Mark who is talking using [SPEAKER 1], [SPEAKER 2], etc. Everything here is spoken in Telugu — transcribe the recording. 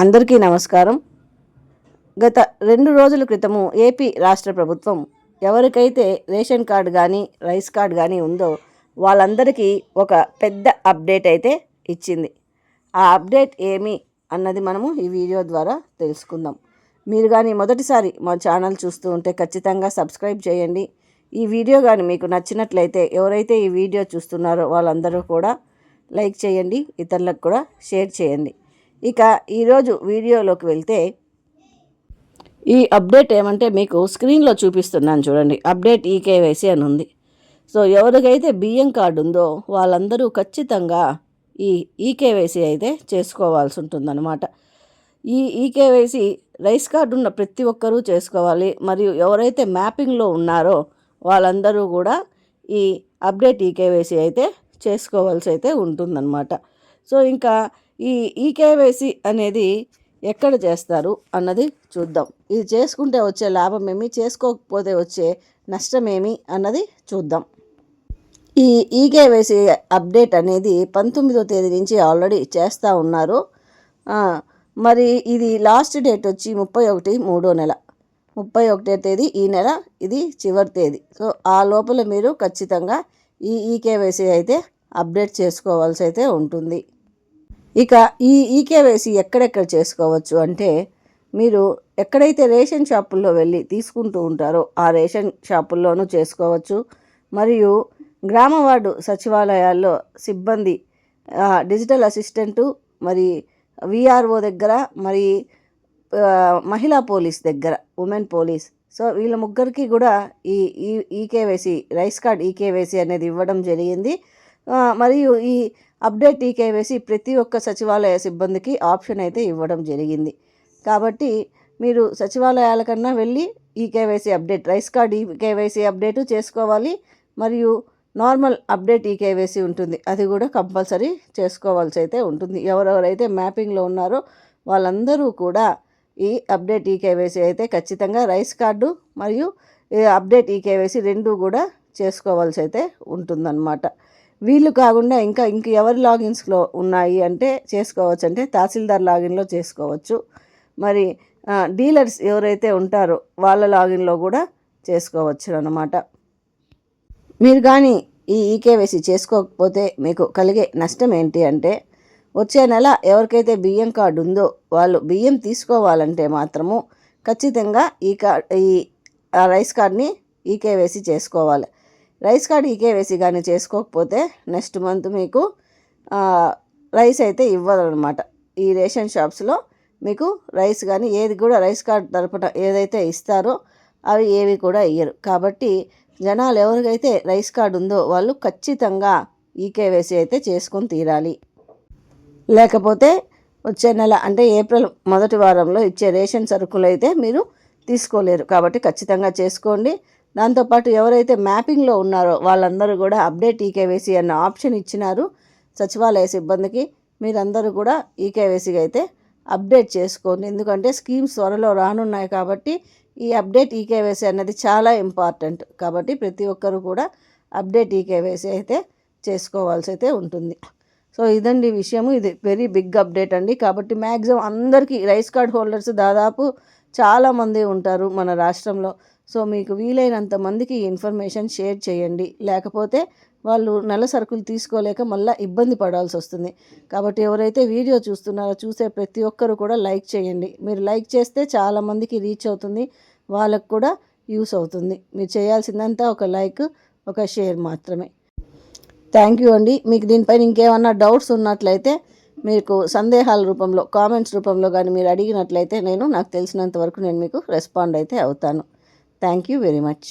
[SPEAKER 1] అందరికీ నమస్కారం. గత రెండు రోజుల క్రితము ఏపీ రాష్ట్ర ప్రభుత్వం ఎవరికైతే రేషన్ కార్డు కానీ రైస్ కార్డు కానీ ఉందో వాళ్ళందరికీ ఒక పెద్ద అప్డేట్ అయితే ఇచ్చింది. ఆ అప్డేట్ ఏమి అన్నది మనము ఈ వీడియో ద్వారా తెలుసుకుందాం. మీరు కానీ మొదటిసారి మా ఛానల్ చూస్తూ ఉంటే ఖచ్చితంగా సబ్స్క్రైబ్ చేయండి. ఈ వీడియో కానీ మీకు నచ్చినట్లయితే ఎవరైతే ఈ వీడియో చూస్తున్నారో వాళ్ళందరూ కూడా లైక్ చేయండి ఇతరులకు కూడా షేర్ చేయండి. ఇక ఈరోజు వీడియోలోకి వెళ్తే ఈ అప్డేట్ ఏమంటే మీకు స్క్రీన్లో చూపిస్తున్నాను చూడండి. అప్డేట్ ఈకేవైసీ అని ఉంది. సో ఎవరికైతే బియ్యం కార్డు ఉందో వాళ్ళందరూ ఖచ్చితంగా ఈ ఈకేవైసీ అయితే చేసుకోవాల్సి ఉంటుందన్నమాట. ఈ ఈకేవైసీ రైస్ కార్డు ఉన్న ప్రతి ఒక్కరూ చేసుకోవాలి. మరియు ఎవరైతే మ్యాపింగ్లో ఉన్నారో వాళ్ళందరూ కూడా ఈ అప్డేట్ ఈకేవైసీ అయితే చేసుకోవాల్సి అయితే ఉంటుందన్నమాట. సో ఇంకా ఈ ఈకేవైసీ అనేది ఎక్కడ చేస్తారు అన్నది చూద్దాం. ఇది చేసుకుంటే వచ్చే లాభం ఏమి చేసుకోకపోతే వచ్చే నష్టమేమి అన్నది చూద్దాం. ఈ ఈకేవైసీ అప్డేట్ అనేది పంతొమ్మిదో తేదీ నుంచి ఆల్రెడీ చేస్తూ ఉన్నారు. మరి ఇది లాస్ట్ డేట్ వచ్చి ముప్పై ఒకటి మూడో నెల. ముప్పై ఒకటో తేదీ ఈ నెల ఇది చివరి తేదీ. సో ఆ లోపల మీరు ఖచ్చితంగా ఈ ఈకేవైసీ అయితే అప్డేట్ చేసుకోవాల్సి అయితే ఉంటుంది. ఇక ఈ ఈకేవైసీ ఎక్కడెక్కడ చేసుకోవచ్చు అంటే మీరు ఎక్కడైతే రేషన్ షాపుల్లో వెళ్ళి తీసుకుంటూ ఉంటారో ఆ రేషన్ షాపుల్లోనూ చేసుకోవచ్చు. మరియు గ్రామ వార్డు సచివాలయాల్లో సిబ్బంది డిజిటల్ అసిస్టెంటు మరి విఆర్ఓ దగ్గర మరి మహిళా పోలీస్ దగ్గర ఉమెన్ పోలీస్. సో వీళ్ళ ముగ్గురికి కూడా ఈ ఈ ఈకేవైసీ రైస్ కార్డ్ ఈకేవైసీ అనేది ఇవ్వడం జరిగింది. మరియు ఈ అప్డేట్ ఈకేవైసీ ప్రతి ఒక్క సచివాలయ సిబ్బందికి ఆప్షన్ అయితే ఇవ్వడం జరిగింది. కాబట్టి మీరు సచివాలయాల కన్నా వెళ్ళి ఈ కేవైసీ అప్డేట్ రైస్ కార్డ్ ఈ కేవైసీ అప్డేటు చేసుకోవాలి మరియు నార్మల్ అప్డేట్ ఈకేవైసీ ఉంటుంది. అది కూడా కంపల్సరీ చేసుకోవాల్సి అయితే ఉంటుంది. ఎవరెవరైతే మ్యాపింగ్లో ఉన్నారో వాళ్ళందరూ కూడా ఈ అప్డేట్ ఈకేవైసీ అయితే ఖచ్చితంగా రైస్ కార్డు మరియు ఈ అప్డేట్ ఈకేవైసీ రెండు కూడా చేసుకోవాల్సి అయితే ఉంటుందన్నమాట. వీళ్ళు కాకుండా ఇంకా ఇంక ఎవరి లాగిన్స్లో ఉన్నాయి అంటే చేసుకోవచ్చు. అంటే తహసీల్దార్ లాగిన్లో చేసుకోవచ్చు. మరి డీలర్స్ ఎవరైతే ఉంటారో వాళ్ళ లాగిన్లో కూడా చేసుకోవచ్చు అన్నమాట మీరు కానీ ఈ ఈకేవైసీ చేసుకోకపోతే మీకు కలిగే నష్టం ఏంటి అంటే వచ్చే నెల ఎవరికైతే బియ్యం కార్డు ఉందో వాళ్ళు బియ్యం తీసుకోవాలంటే మాత్రము ఖచ్చితంగా ఈ కార్డ్ ఈ రైస్ కార్డ్ని ఈకేవైసీ చేసుకోవాలి. రైస్ కార్డ్ ఈకేవేసి కానీ చేసుకోకపోతే నెక్స్ట్ మంత్ మీకు రైస్ అయితే ఇవ్వదనమాట ఈ రేషన్ షాప్స్లో మీకు రైస్ కానీ ఏది కూడా రైస్ కార్డ్ తరపున ఏదైతే ఇస్తారో అవి ఏవి కూడా ఇయ్యరు. కాబట్టి జనాలు ఎవరికైతే రైస్ కార్డు ఉందో వాళ్ళు ఖచ్చితంగా ఈకేవేసి అయితే చేసుకొని తీరాలి. లేకపోతే వచ్చే నెల అంటే ఏప్రిల్ మొదటి వారంలో ఇచ్చే రేషన్ సరుకులు అయితే మీరు తీసుకోలేరు. కాబట్టి ఖచ్చితంగా చేసుకోండి. దాంతోపాటు ఎవరైతే మ్యాపింగ్లో ఉన్నారో వాళ్ళందరూ కూడా అప్డేట్ ఈకేవైసీ అన్న ఆప్షన్ ఇచ్చినారు సచివాలయ సిబ్బందికి. మీరందరూ కూడా ఈకేవైసీకి అయితే అప్డేట్ చేసుకోండి. ఎందుకంటే స్కీమ్స్ త్వరలో రానున్నాయి కాబట్టి ఈ అప్డేట్ ఈకేవైసీ అన్నది చాలా ఇంపార్టెంట్ కాబట్టి ప్రతి ఒక్కరు కూడా అప్డేట్ ఈకేవైసీ అయితే చేసుకోవాల్సి అయితే ఉంటుంది. సో ఇదండి విషయము. ఇది వెరీ బిగ్ అప్డేట్ అండి. కాబట్టి మ్యాక్సిమం అందరికీ రైస్ కార్డ్ హోల్డర్స్ దాదాపు చాలామంది ఉంటారు మన రాష్ట్రంలో. సో మీకు వీలైనంత మందికి ఈ ఇన్ఫర్మేషన్ షేర్ చేయండి. లేకపోతే వాళ్ళు నెల సరుకులు తీసుకోలేక మళ్ళీ ఇబ్బంది పడాల్సి వస్తుంది. కాబట్టి ఎవరైతే వీడియో చూస్తున్నారో చూసే ప్రతి ఒక్కరు కూడా లైక్ చేయండి. మీరు లైక్ చేస్తే చాలామందికి రీచ్ అవుతుంది. వాళ్ళకు కూడా యూస్ అవుతుంది. మీరు చేయాల్సిందంతా ఒక లైక్ ఒక షేర్ మాత్రమే. థ్యాంక్ యూ అండి. మీకు దీనిపైన ఇంకేమన్నా డౌట్స్ ఉన్నట్లయితే మీకు సందేహాల రూపంలో కామెంట్స్ రూపంలో కానీ మీరు అడిగినట్లయితే నేను నాకు తెలిసినంత వరకు నేను మీకు రెస్పాండ్ అయితే అవుతాను. Thank you very much